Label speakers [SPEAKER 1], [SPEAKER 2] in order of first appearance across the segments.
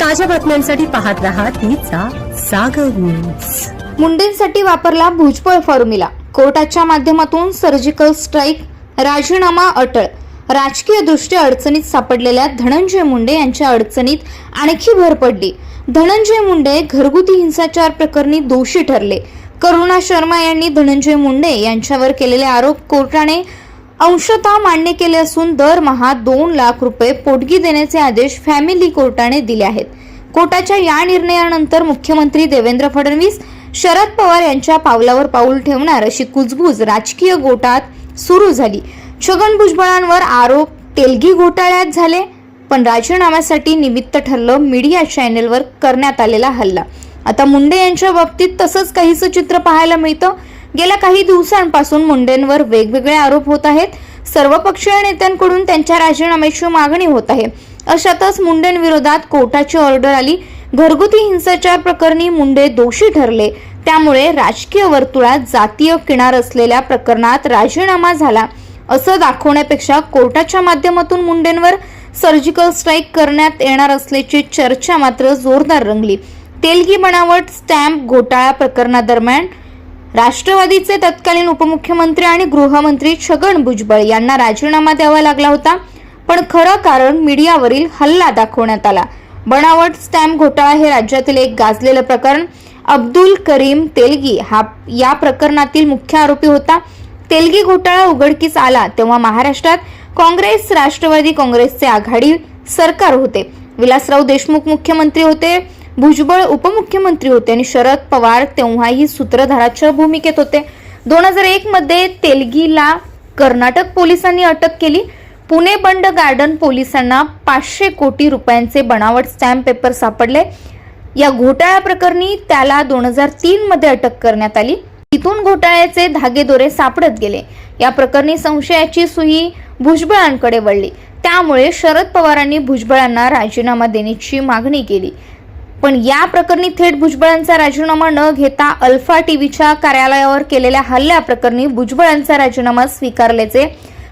[SPEAKER 1] ताज्या बातम्यांसाठी पाहत राहा तिचा सागर न्यूज
[SPEAKER 2] मुंडेंसाठी वापरला भुजबळ फॉर्म्युला कोर्टाच्या माध्यमातून सर्जिकल स्ट्राईक राजीनामा अटळ. राजकीय दृष्ट्या अडचणीत सापडलेल्या धनंजय मुंडे यांच्या अडचणीत आणखी भर पडली. धनंजय मुंडे घरगुती हिंसाचार प्रकरणी दोषी ठरले. करुणा शर्मा यांनी धनंजय मुंडे यांच्यावर केलेले आरोप कोर्टाने अंशतः मान्य केले असून दरमहा दोन लाख रुपये पोटगी देण्याचे आदेश फॅमिली कोर्टाने दिले आहेत. कोर्टाच्या या निर्णयानंतर मुख्यमंत्री देवेंद्र फडणवीस शरद पवार यांच्या पावलावर पाऊल ठेवणार अशी कुजबूज राजकीय गोटात सुरू झाली. छगन भुजबळांवर आरोप तेलगी घोटाळ्यात झाले पण राजीनाम्यासाठी निमित्त ठरलं मीडिया चॅनेलवर करण्यात आलेला हल्ला. आता मुंडे यांच्या बाबतीत तसंच काहीसं चित्र पाहायला मिळतं. गेल्या काही दिवसांपासून मुंडेंवर वेगवेगळे आरोप होत आहेत. सर्वपक्षीय नेत्यांकडून त्यांच्या राजीनाम्याची मागणी होत आहे. अशातच मुंडेंविरोधात कोर्टाची ऑर्डर आली. घरगुती हिंसाचार प्रकरणी मुंडे दोषी ठरले. त्यामुळे राजकीय वर्तुळात जातीय किनार असलेल्या प्रकरणात राजीनामा झाला. असं दाखवण्यापेक्षा कोर्टाच्या माध्यमातून मुंडेंवर सर्जिकल स्ट्राईक करण्यात येणार असल्याची चर्चा मात्र जोरदार रंगली. तेलगी बनावट स्टॅम्प घोटाळा प्रकरणादरम्यान राष्ट्रवादीचे तत्कालीन उपमुख्यमंत्री आणि गृहमंत्री छगन भुजबळ यांना राजीनामा द्यावा लागला होता. पण खरं कारण मीडियावरील हल्ला दाखवण्यात आला. बनावट स्टॅम्प घोटाळा हे राज्यातील एक गाजलेलं प्रकरण. अब्दुल करीम तेलगी हा या प्रकरणातील मुख्य आरोपी होता. तेलगी घोटाळा उघडकीस आला तेव्हा महाराष्ट्रात काँग्रेस राष्ट्रवादी काँग्रेसचे आघाडी सरकार होते. विलासराव देशमुख मुख्यमंत्री होते. भुजबळ उपमुख्यमंत्री होते आणि शरद पवार तेव्हाही सूत्रधाराच्या भूमिकेत होते. दोन हजार एक मध्ये तेलगीला कर्नाटक पोलिसांनी अटक केली. पुणे बंड गार्डन पोलिसांना पाचशे कोटी रुपयांचे बनावट स्टॅम्प पेपर सापडले. या घोटाळ्या प्रकरणी त्याला दोन हजार तीन मध्ये अटक करण्यात आली. तिथून घोटाळ्याचे धागेदोरे सापडत गेले. या प्रकरणी संशयाची सुई भुजबळांकडे वळली. त्यामुळे शरद पवारांनी भुजबळांना राजीनामा देण्याची मागणी केली. पण या प्रकरणी थेट भुजबळांचा राजीनामा न घेता अल्फा टीव्हीच्या कार्यालयावर केलेल्या हल्ल्याप्रकरणी भुजबळांचा राजीनामा स्वीकारल्याचे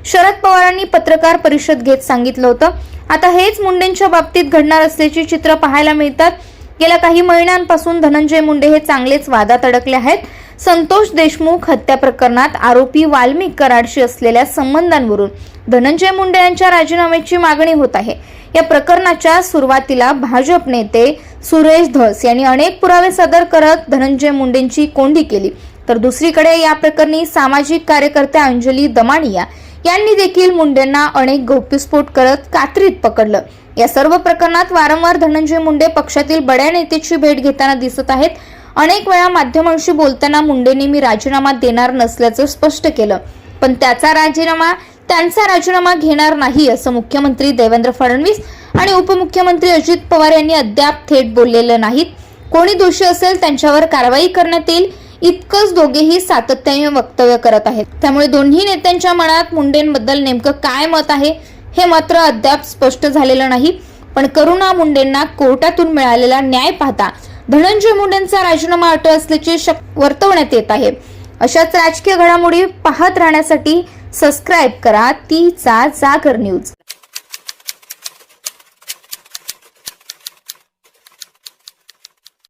[SPEAKER 2] शरद पवारांनी पत्रकार परिषद घेत सांगितलं होतं. आता हेच मुंडेंच्या बाबतीत घडणार असल्याची चित्र पाहायला मिळतात. गेल्या काही महिन्यांपासून धनंजय मुंडे हे चांगलेच वादात अडकले आहेत. संतोष देशमुख हत्या प्रकरणात आरोपी वाल्मिक कराडशी असलेल्या संबंधांवरून धनंजय मुंडे यांच्या राजीनाम्याची मागणी होत आहे. या प्रकरणाच्या सुरुवातीला भाजप नेते सुरेश धस यांनी अनेक पुरावे सादर करत धनंजय मुंडेंची कोंडी केली. तर दुसरीकडे या प्रकरणी सामाजिक कार्यकर्त्या अंजली दमानिया यांनी देखील मुंडेंना अनेक गौप्यस्फोट करत कात्रीत पकडलं. या सर्व प्रकरणात वारंवार धनंजय मुंडे पक्षातील बड्या नेत्याची भेट घेताना दिसत आहेत. अनेक वेळा माध्यमांशी बोलताना मुंडेंनी मी राजीनामा देणार नसल्याचं स्पष्ट केलं. पण त्याचा राजीनामा त्यांचा राजीनामा घेणार नाही असं मुख्यमंत्री देवेंद्र फडणवीस आणि उपमुख्यमंत्री अजित पवार यांनी अद्याप थेट बोललेलं नाहीत. कोणी दोषी असेल त्यांच्यावर कारवाई करण्यात येईल इतकंच दोघेही सातत्याने वक्तव्य करत आहेत. त्यामुळे दोन्ही नेत्यांच्या मनात मुंडेंबद्दल नेमकं काय मत आहे हे मात्र अद्याप स्पष्ट झालेलं नाही. पण करुणा मुंडेंना कोर्टातून मिळालेला न्याय पाहता धनंजय मुंडेंचा राजीनामा अट असल्याचे शक वर्तवण्यात येत आहे. अशाच राजकीय घडामोडी पाहत राहण्यासाठी सबस्क्राईब करा. तीचा जागर न्यूज